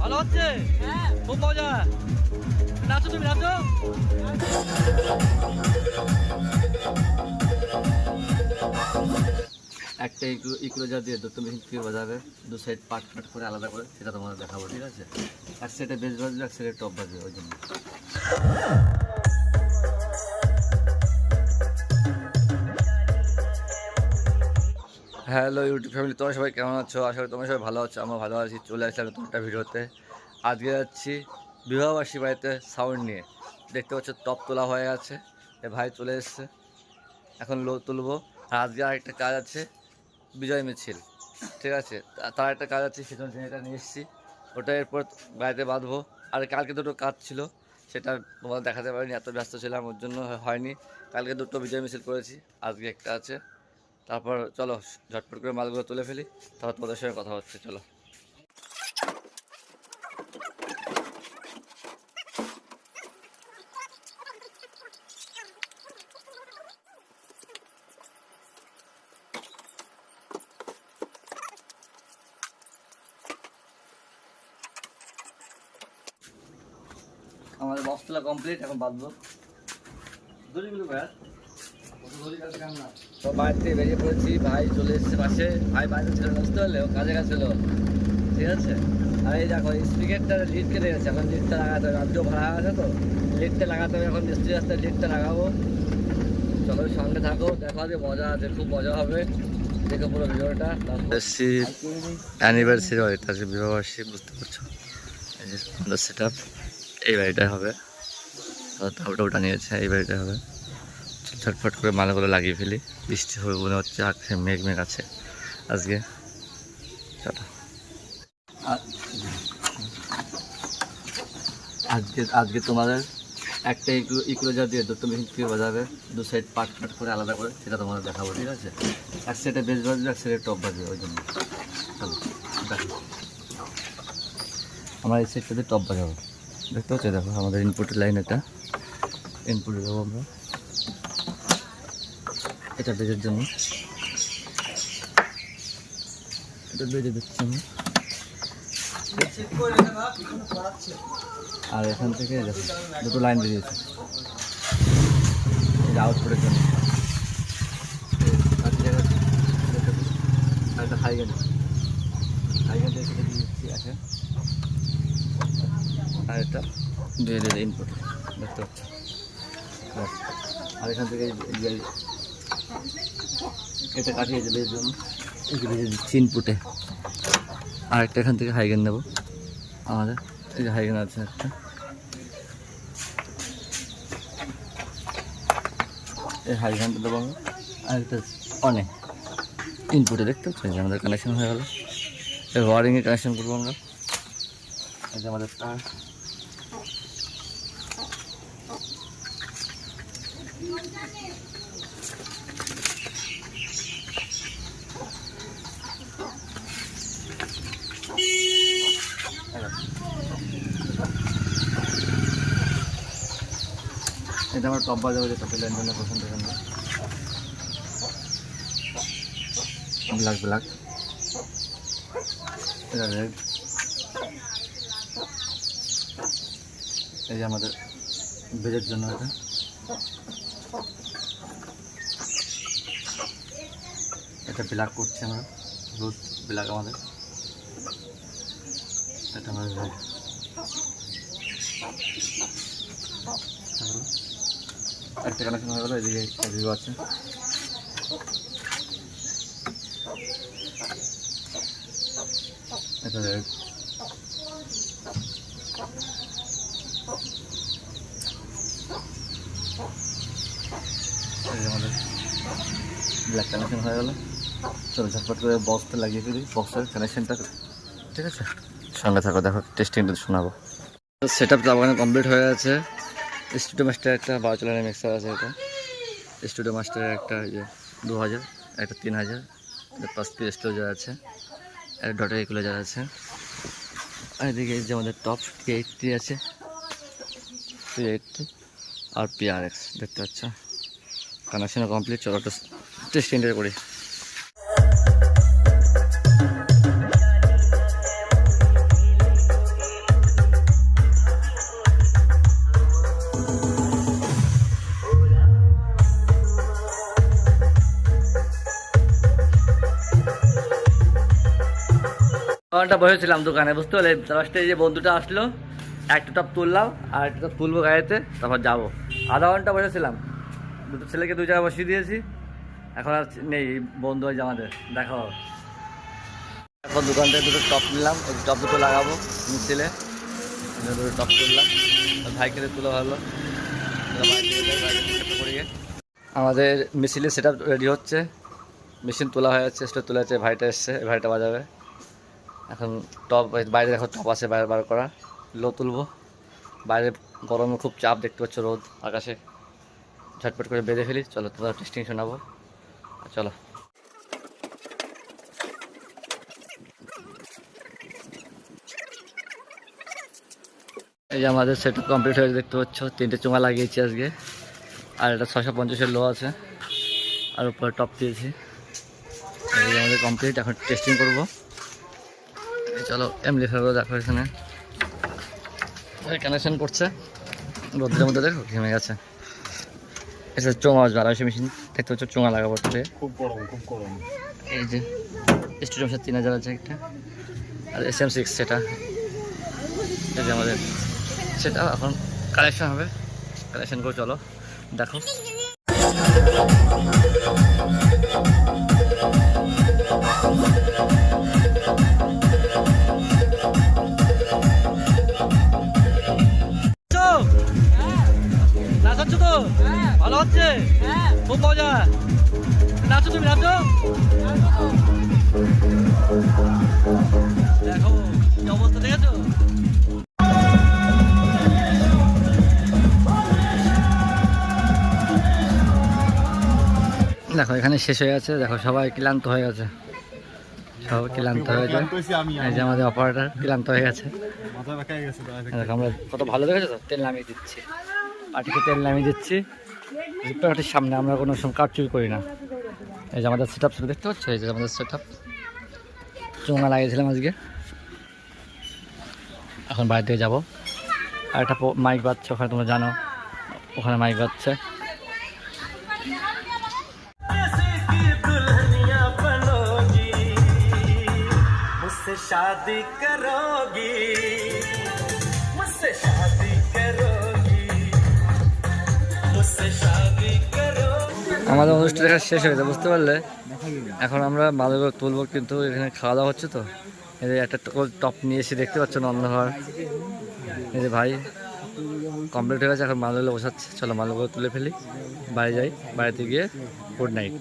ভালো হচ্ছে? খুব মজা। নাচো তুমি নাচো একটা ইকুলো ইকুলোজার দিয়ে দুটো মেশিন ফ্রি বাজাবে, দু সাইড পার্ট ফাট করে আলাদা করে, সেটা তোমাদের দেখাবো, ঠিক আছে? এক সাইডে বেশ বাজবে, এক সাইডে টপ বাজবে, ওই জন্য। হ্যালো ইউটিউব ফ্যামিলি তোমরা সবাই কেমন আছো? করি তোমরা সবাই ভালো আছো আমরা ভালো আছি, চলে আসলাম নতুন একটা ভিডিওতে। আজকে যাচ্ছি বিবাহবাসী বাড়িতে সাউন্ড নিয়ে। দেখতে পাচ্ছ টপ তোলা হয়ে গেছে, এ ভাই চলে এসছে। এখন লো তুলবো। আর আজকে আরেকটা কাজ আছে, বিজয় মিছিল, ঠিক আছে? তার একটা কাজ আছে, সেজন্য এটা নিয়ে এসেছি। ওটা এরপর বাড়িতে বাঁধবো। আর কালকে দুটো কাজ ছিল, সেটা তোমাদের দেখাতে পারিনি, এত ব্যস্ত ছিলাম, ওর জন্য হয়নি। কালকে দুটো বিজয় মিছিল করেছি, আজকে একটা আছে। তারপর চলো ঝটপট করে মালগুলো তুলে ফেলি, তারপর তোমাদের সঙ্গে কথা হচ্ছে, চলো। আমাদের বক্স কমপ্লিট এখন বাঁধবো। দড়িগুলো ব্যাস তো বাইরে থেকে বেরিয়ে পড়েছি। ভাই চলে এসেছে পাশে। ভাই বাইরে ছিল বুঝতে পারলে? ও কাজে গেছিল। ঠিক আছে? আর এই দেখো স্পিকারটা লিড কেটে গেছে এখন লিডটা লাগাতে হবে। আমিও ভাড়া আছে তো? লিডটা লাগাতে হবে এখন মিস্ত্রি রাস্তায় লিডটা লাগাবো। চলো, সঙ্গে থাকো, দেখো আজকে মজা আছে, খুব মজা হবে। দেখো পুরো ভিডিওটা। এসছি অ্যানিভার্সারি বাড়িতে আছে বিবাহবার্ষিকী বুঝতে পারছ? সেট আপ এই বাড়িটাই হবে। তারপরে ওটা নিয়েছে, এই বাড়িটাই হবে। ছটফট করে মালাগুলো লাগিয়ে ফেলি। বৃষ্টি হবে মনে হচ্ছে আকাশে মেঘ মেঘ আছে। আজকে চলো আজকে আজকে তোমাদের একটা ইকুলো ইকুলোজার দিয়ে দুটো মেশিন বাজাবে। দু সাইড পাট পার্ট করে আলাদা করে, সেটা তোমাদের দেখাবো, ঠিক আছে? এক সাইডে বেশ বাজবে, এক সাইডে টপ বাজবে, ওই জন্য। চলো আমরা এই সাইডটাতে টপ বাজাবো। দেখতে হচ্ছে দেখো, আমাদের ইনপুটের লাইন এটা। ইনপুটে দেবো আমরা। এটা বেজের জন্য। এটা বেজে দিচ্ছি আমি। আর এখান থেকে দুটো লাইন বেরিয়েছে। এটা আউটপুটের জন্য। আর একটা আছে? আর এখান থেকে এটা কাটিয়ে দেবে এর জন্য। যে ভেজে দিচ্ছি ইনপুটে আর একটা এখান থেকে হাইগেন নেব। আমাদের এই যে হাইগেন আছে একটা। এই হাইগেনটা দেবো আমরা। আর একটা অনেক ইনপুটে দেখতে পাচ্ছি? আমাদের কানেকশন হয়ে গেল। এই ওয়ারিংয়ে কানেকশন করব আমরা। এই যে আমাদের তার এটা আমার টপ বাজাবো যে টপের লাইন জন্য পছন্দ এখানে ব্ল্যাক ব্ল্যাক এটা রেড এই যে আমাদের বেজের জন্য এটা। এটা ব্ল্যাক করছি আমরা। রোদ ব্ল্যাক আমাদের। এটা আমাদের রেড একটা কানেকশন হয়ে গেলো, এদিকে ভিভো আছে। ব্ল্যাক কানেকশন হয়ে গেলো। চলো ঝটপট করে বক্সটা লাগিয়ে ফেলি। বক্সের কানেকশনটা ঠিক আছে? সঙ্গে থাকো, দেখো টেস্টিংটা শোনাবো। সেট আপ কমপ্লিট হয়ে গেছে। স্টুডিও মাস্টার একটা বারো চালানের মিক্সার আছে এটা। স্টুডিও মাস্টারের একটা ইয়ে দু হাজার একটা তিন হাজার পাঁচ পিস স্টোরেজার আছে, একটা ডটের ইকুলাজার আছে। আর এদিকে যে আমাদের টপ টি এইটটি আছে টি এইটটি আর পি আর এক্স দেখতে পাচ্ছ। কানেকশন কমপ্লিট চলো টেস্টিংটা করি। ঘণ্টা বসেছিলাম দোকানে, বুঝতে পারলে? লাস্টে যে বন্ধুটা আসলো, একটা টপ তুললাম আর একটা টপ তুলবো গাড়িতে, তারপর যাব। আধা ঘণ্টা বসেছিলাম দুটো ছেলেকে দুই জায়গায় বসিয়ে দিয়েছি। এখন আর নেই, বন্ধু হয়েছে আমাদের, দেখো এখন দোকান থেকে দুটো টপ নিলাম, ওই টপ দুটো লাগাবো মিছিলে দুটো টপ তুললাম ভাইকে তুলে ভালো আমাদের মিছিলে সেট রেডি হচ্ছে। মেশিন তোলা হয়ে যাচ্ছে সেটা তোলা ভাইটা এসছে, ভাইটা বাজাবে। এখন টপ বাইরে দেখো টপ আছে বাইরে বার করা। লো তুলবো। বাইরে গরমে খুব চাপ দেখতে পাচ্ছ রোদ, আকাশে। ঝটপট করে বেঁধে ফেলি। চলো, তোমরা টেস্টিং শোনাবো। চলো। এই যে আমাদের সেট কমপ্লিট হয়ে দেখতে পাচ্ছ। তিনটে চোঙা লাগিয়েছি আজকে। আর এটা ছশো পঞ্চাশের লো আছে। আর উপরে টপ দিয়েছি। এই আমাদের কমপ্লিট এখন টেস্টিং করব। চলো এমনি ফেরবো দেখো এখানে। কানেকশন করছে। রোদ্রের মধ্যে দেখো ঘেমে গেছে। এটা চোঙা আসবে আড়াইশো মেশিন দেখতে পাচ্ছ চোঙা লাগাবো খুব গরম খুব গরম। এই যে স্টুডিয়াম সাথে তিন হাজার আছে একটা। আর এস এম সিক্স সেটা। এই যে আমাদের সেটা এখন কালেকশন হবে। কালেকশন করে চলো দেখো। খুব মজা নাচো তুমি নাচো দেখো কি অবস্থা দেখেছ দেখো এখানে শেষ হয়ে গেছে। দেখো সবাই ক্লান্ত হয়ে গেছে। সবাই ক্লান্ত হয়ে গেছে। এই যে আমাদের অপারেটার ক্লান্ত হয়ে গেছে। দেখো আমরা কত ভালো দেখেছ তো? তেল নামিয়ে দিচ্ছি। পাটিকে তেল নামিয়ে দিচ্ছি। পাটির সামনে আমরা কোনো সময় কাটচুরি করি না এই যে আমাদের সেট আপ দেখতে পাচ্ছ এই যে আমাদের সেট আপ চোঙা লাগিয়েছিলাম আজকে এখন বাইরে থেকে যাবো আর একটা মাইক বাজছে ওখানে তোমরা জানো ওখানে মাইক বাজছে मुझसे शादी करोगी मुझसे शादी करोगी मुझसे शादी करोगी আমাদের অনুষ্ঠান দেখা শেষ হয়েছে বুঝতে পারলে? এখন আমরা মালগুলো তুলবো, কিন্তু এখানে খাওয়া দাওয়া হচ্ছে তো। এই যে একটা টপ নিয়ে এসে দেখতে পাচ্ছ না অন্ধকার। এই যে ভাই কমপ্লিট হয়ে গেছে, এখন মালগুলো বসাচ্ছে। চলো মালগুলো তুলে ফেলি, বাড়ি যাই, বাড়িতে গিয়ে গুড নাইট